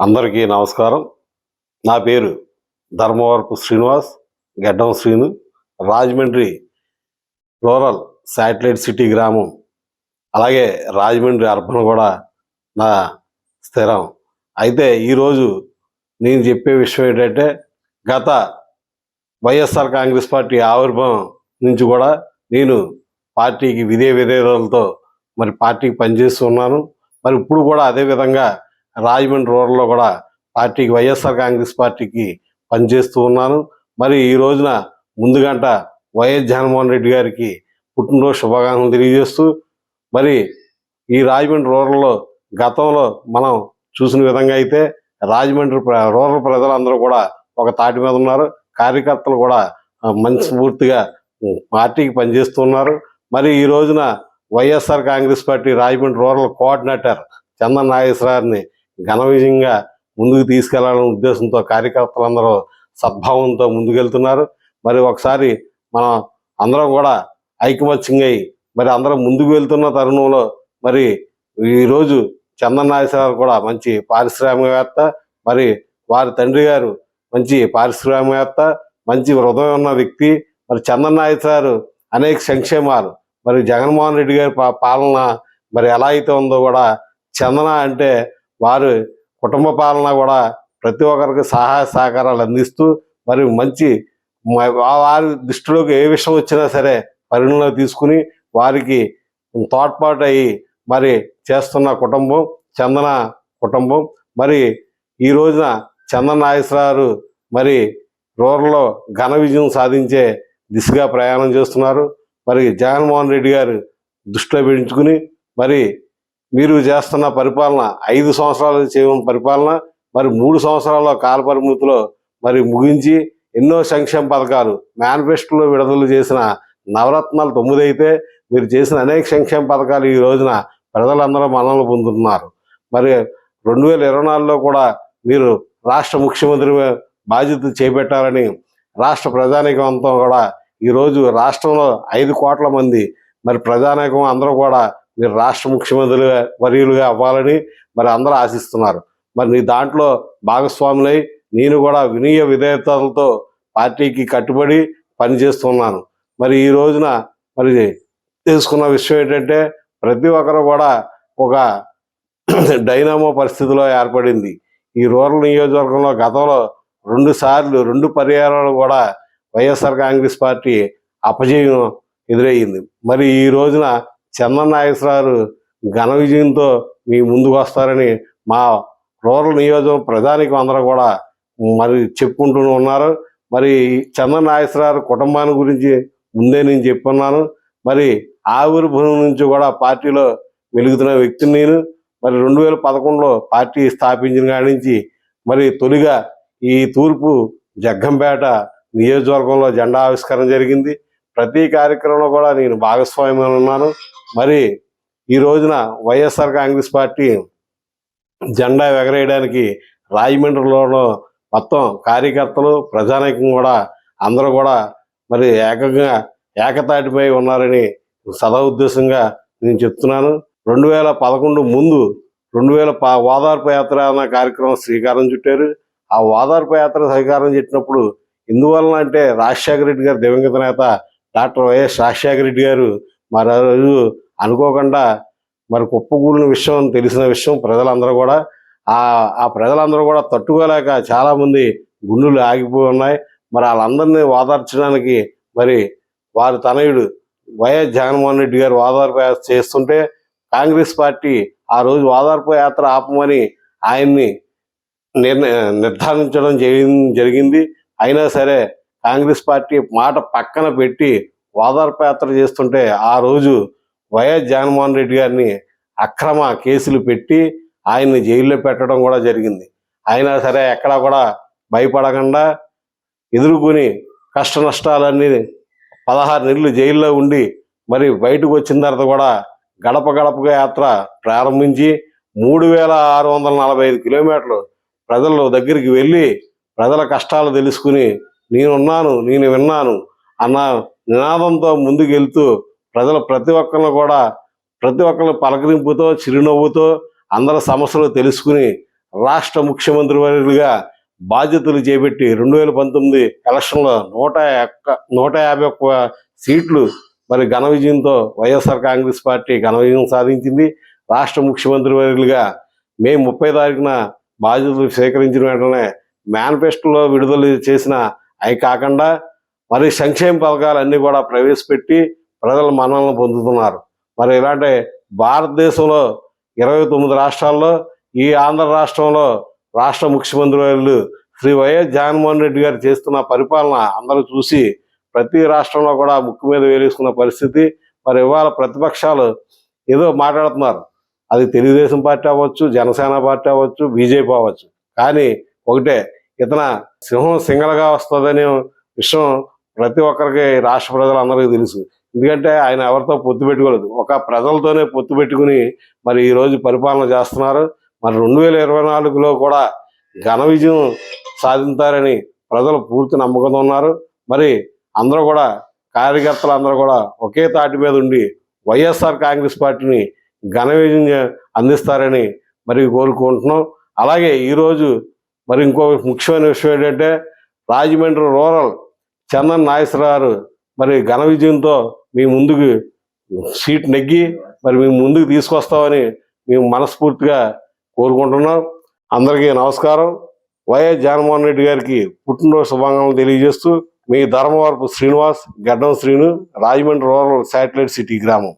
అందరికీ నమస్కారం. నా పేరు Dharmavarapu Srinivas Geddam Srinu Rajahmundry rural satellite city గ్రామం అలాగే రాజమండ్రి అర్బన్ కూడా నా స్థిరం. అయితే ఈరోజు నేను చెప్పే విషయం ఏంటంటే గత వైఎస్ఆర్ కాంగ్రెస్ పార్టీ ఆవిర్భావం నుంచి కూడా నేను పార్టీకి విధే విధేయతలతో మరి పార్టీకి పనిచేస్తున్నాను మరి ఇప్పుడు కూడా అదే విధంగా రాజమండ్రి రూరల్లో కూడా పార్టీకి వైఎస్ఆర్ కాంగ్రెస్ పార్టీకి పనిచేస్తూ ఉన్నాను. మరి ఈ రోజున ముందుగంట వైఎస్ జగన్మోహన్ రెడ్డి గారికి పుట్టినరోజు శుభాకాంక్షలు తెలియజేస్తూ మరి ఈ రాజమండ్రి రూరల్లో గతంలో మనం చూసిన విధంగా అయితే రాజమండ్రి రూరల్ ప్రజలందరూ కూడా ఒక తాటి మీద ఉన్నారు. కార్యకర్తలు కూడా మనస్ఫూర్తిగా పార్టీకి పార్టీకి పనిచేస్తున్నారు మరి ఈ రోజున YSR Congress party Rajahmundry rural coordinator Chandan నాగేశ్వరారిని ఘన విజయంగా ముందుకు తీసుకెళ్ళాలనే ఉద్దేశంతో కార్యకర్తలందరూ సద్భావంతో ముందుకెళ్తున్నారు. మరి ఒకసారి మనం అందరం కూడా ఐకమత్యంగా అయ్యి మరి అందరం ముందుకు వెళ్తున్న తరుణంలో మరి ఈరోజు చందన్ నాగేశ్వరరావు కూడా మంచి పారిశ్రామికవేత్త మరి వారి తండ్రి గారు మంచి పారిశ్రామికవేత్త మంచి హృదయం ఉన్న వ్యక్తి. మరి చందన్ నాగేశ్వరరావు అనేక సంక్షేమాలు మరి జగన్మోహన్ రెడ్డి గారి పా- పాలన మరి ఎలా అయితే ఉందో కూడా చందన అంటే వారు కుటుంబ పాలన కూడా ప్రతి ఒక్కరికి సహాయ సహకారాలు అందిస్తూ మరి మంచి వారి దృష్టిలోకి ఏ విషయం వచ్చినా సరే పరిగణలో తీసుకుని వారికి తోడ్పాటు అయ్యి మరి చేస్తున్న కుటుంబం చందన కుటుంబం. మరి ఈ రోజున చందన నాగేశ్వరరావు మరి రూరల్లో ఘన విజయం సాధించే దిశగా ప్రయాణం చేస్తున్నారు. మరి జగన్మోహన్ రెడ్డి గారు దృష్టిలో పెంచుకుని మరి మీరు చేస్తున్న పరిపాలన ఐదు సంవత్సరాలు చేయడం పరిపాలన మరి మూడు సంవత్సరాల కాల పరిమితిలో మరి ముగించి ఎన్నో సంక్షేమ పథకాలు మేనిఫెస్టోలో విడుదల చేసిన నవరత్నాలు తొమ్మిది అయితే మీరు చేసిన అనేక సంక్షేమ పథకాలు ఈ రోజున ప్రజలందరూ మనలు పొందుతున్నారు. మరి రెండు వేల ఇరవై నాలుగులో కూడా మీరు రాష్ట్ర ముఖ్యమంత్రి బాధ్యత చేపట్టాలని రాష్ట్ర ప్రజానీకం అంతా కూడా ఈరోజు రాష్ట్రంలో ఐదు కోట్ల మంది మరి ప్రజానీకం అందరూ కూడా మీరు రాష్ట్ర ముఖ్యమంత్రిగా వర్యులుగా అవ్వాలని మరి అందరూ ఆశిస్తున్నారు. మరి నీ దాంట్లో భాగస్వాములై నేను కూడా వినయ విధేయతలతో పార్టీకి కట్టుబడి పనిచేస్తున్నాను. మరి ఈ రోజున మరి తెలుసుకున్న విషయం ఏంటంటే ప్రతి ఒక్కరు కూడా ఒక డైనామో పరిస్థితిలో ఏర్పడింది. ఈ రూరల్ నియోజకవర్గంలో గతంలో రెండు సార్లు రెండు పర్యాయాలు కూడా వైఎస్ఆర్ కాంగ్రెస్ పార్టీ అపజయం ఎదురయ్యింది. మరి ఈ రోజున చందన్ నాగేశ్వరరావు ఘన విజయంతో మీ ముందుకు వస్తారని మా రూరల్ నియోజకవర్గ ప్రజానికి అందరూ కూడా మరి చెప్పుకుంటూ ఉన్నారు. మరి చందన్ నాగేశ్వరరావు కుటుంబాన్ని గురించి ముందే నేను చెప్పున్నాను. మరి ఆవిర్భావం నుంచి కూడా పార్టీలో వెలుగుతున్న వ్యక్తిని నేను. మరి రెండు వేల పదకొండులో పార్టీ స్థాపించిన కాడి నుంచి మరి తొలిగా ఈ తూర్పు జగ్గంపేట నియోజకవర్గంలో జెండా ఆవిష్కరణ జరిగింది. ప్రతి కార్యక్రమంలో కూడా నేను భాగస్వామ్యం ఉన్నాను. మరి ఈ రోజున వైఎస్ఆర్ కాంగ్రెస్ పార్టీ జెండా ఎగరేయడానికి రాజమండ్రిలోనూ మొత్తం కార్యకర్తలు ప్రజానీకం కూడా అందరూ కూడా మరి ఏకంగా ఏకతాటిపై ఉన్నారని సదా ఉద్దేశంగా నేను చెప్తున్నాను. రెండు వేల పదకొండు ముందు రెండు వేల ప ఓదార్పు యాత్ర అన్న కార్యక్రమం శ్రీకారం చుట్టారు. ఆ ఓదార్పు యాత్ర శ్రీకారం చుట్టినప్పుడు ఎందువలన అంటే రాజశేఖర రెడ్డి గారు దివంగత నేత డాక్టర్ వైఎస్ రాజశేఖర రెడ్డి గారు మరి ఆ రోజు అనుకోకుండా మరి కుప్పకూలిన విషయం తెలిసిన విషయం ప్రజలందరూ కూడా ఆ ఆ ప్రజలందరూ కూడా తట్టుకోలేక చాలామంది గుండెలు ఆగిపోయి ఉన్నాయి. మరి వాళ్ళందరినీ ఓదార్చడానికి మరి వారి తనయుడు వైఎస్ జగన్మోహన్ రెడ్డి గారు ఓదార్పు యాత్ర చేస్తుంటే కాంగ్రెస్ పార్టీ ఆ రోజు ఓదార్పు యాత్ర ఆపమని ఆయన్ని నిర్ణ నిర్ధారించడం జరిగిం- జరిగింది. అయినా సరే కాంగ్రెస్ పార్టీ మాట పక్కన పెట్టి ఓదార్పు యాత్ర చేస్తుంటే ఆ రోజు వైఎస్ జగన్మోహన్ రెడ్డి గారిని అక్రమ కేసులు పెట్టి ఆయన్ని జైల్లో పెట్టడం కూడా జరిగింది. అయినా సరే ఎక్కడా కూడా భయపడకుండా ఎదుర్కొని కష్ట నష్టాలన్నీ పదహారు నెలలు జైల్లో ఉండి మరి బయటకు వచ్చిన తర్వాత కూడా గడప గడపగా యాత్ర ప్రారంభించి మూడు వేల ఆరు వందల నలభై ఐదు కిలోమీటర్లు ప్రజల దగ్గరికి వెళ్ళి ప్రజల కష్టాలు తెలుసుకుని నేనున్నాను నేను విన్నాను అన్న నినాదంతో ముందుకెళ్తూ ప్రజలు ప్రజల ప్రతి ఒక్కరిని కూడా ప్రతి ఒక్కరిని పలకరింపుతో చిరునవ్వుతో అందరి సమస్యలు తెలుసుకుని రాష్ట్ర ముఖ్యమంత్రి వర్యులుగా బాధ్యతలు చేపట్టి రెండు వేల పంతొమ్మిది ఎలక్షన్లో నూట ఒక్క నూట యాభై ఒక్క సీట్లు మరి ఘన విజయంతో వైఎస్ఆర్ కాంగ్రెస్ పార్టీ ఘన విజయం సాధించింది. రాష్ట్ర ముఖ్యమంత్రి వర్యులుగా మే ముప్పై తారీఖున బాధ్యతలు స్వీకరించిన వెంటనే మేనిఫెస్టోలో విడుదల చేసిన అవి కాకుండా మరి సంక్షేమ పథకాలన్నీ కూడా ప్రవేశపెట్టి ప్రజల మన్నలను పొందుతున్నారు. మరి ఇలాంటి భారతదేశంలో ఇరవై తొమ్మిది రాష్ట్రాల్లో ఈ ఆంధ్ర రాష్ట్రంలో రాష్ట్ర ముఖ్యమంత్రి శ్రీ వైఎస్ జగన్మోహన్ రెడ్డి గారు చేస్తున్న పరిపాలన అందరూ చూసి ప్రతి రాష్ట్రంలో కూడా ముక్కు మీద వేలేసుకున్న పరిస్థితి. మరి ఇవాళ ప్రతిపక్షాలు ఏదో మాట్లాడుతున్నారు. అది తెలుగుదేశం పార్టీ అవ్వచ్చు జనసేన పార్టీ అవ్వచ్చు బీజేపీ అవ్వచ్చు. కానీ ఒకటే ఇతన సింహం సింగల్గా వస్తుందనే విషయం ప్రతి ఒక్కరికి రాష్ట్ర ప్రజలందరికీ తెలుసు. ఎందుకంటే ఆయన ఎవరితో పొత్తు పెట్టుకోలేదు. ఒక ప్రజలతోనే పొత్తు పెట్టుకుని మరి ఈరోజు పరిపాలన చేస్తున్నారు. మరి రెండు వేల ఇరవై నాలుగులో కూడా ఘన విజయం సాధించారని ప్రజలు పూర్తి నమ్మకంతో ఉన్నారు. మరి అందరూ కూడా కార్యకర్తలు అందరూ కూడా ఒకే తాటి మీద ఉండి వైఎస్ఆర్ కాంగ్రెస్ పార్టీని ఘన విజయం అందిస్తారని మరి కోరుకుంటున్నాం. అలాగే ఈరోజు మరి ఇంకో ముఖ్యమైన విషయం ఏంటంటే రాజమండ్రి రూరల్ చందన్ నాగేశ్వరరావు మరి ఘన విజయంతో మీ ముందుకు సీట్ నెగ్గి మరి మేము ముందుకు తీసుకొస్తామని మేము మనస్ఫూర్తిగా కోరుకుంటున్నాం. అందరికీ నమస్కారం. వైఎస్ జగన్మోహన్ రెడ్డి గారికి పుట్టినరోజు శుభాకాంక్షలు తెలియజేస్తూ మీ Dharmavarapu Srinivas Gaddam Srinu Rajahmundry rural satellite city గ్రామం.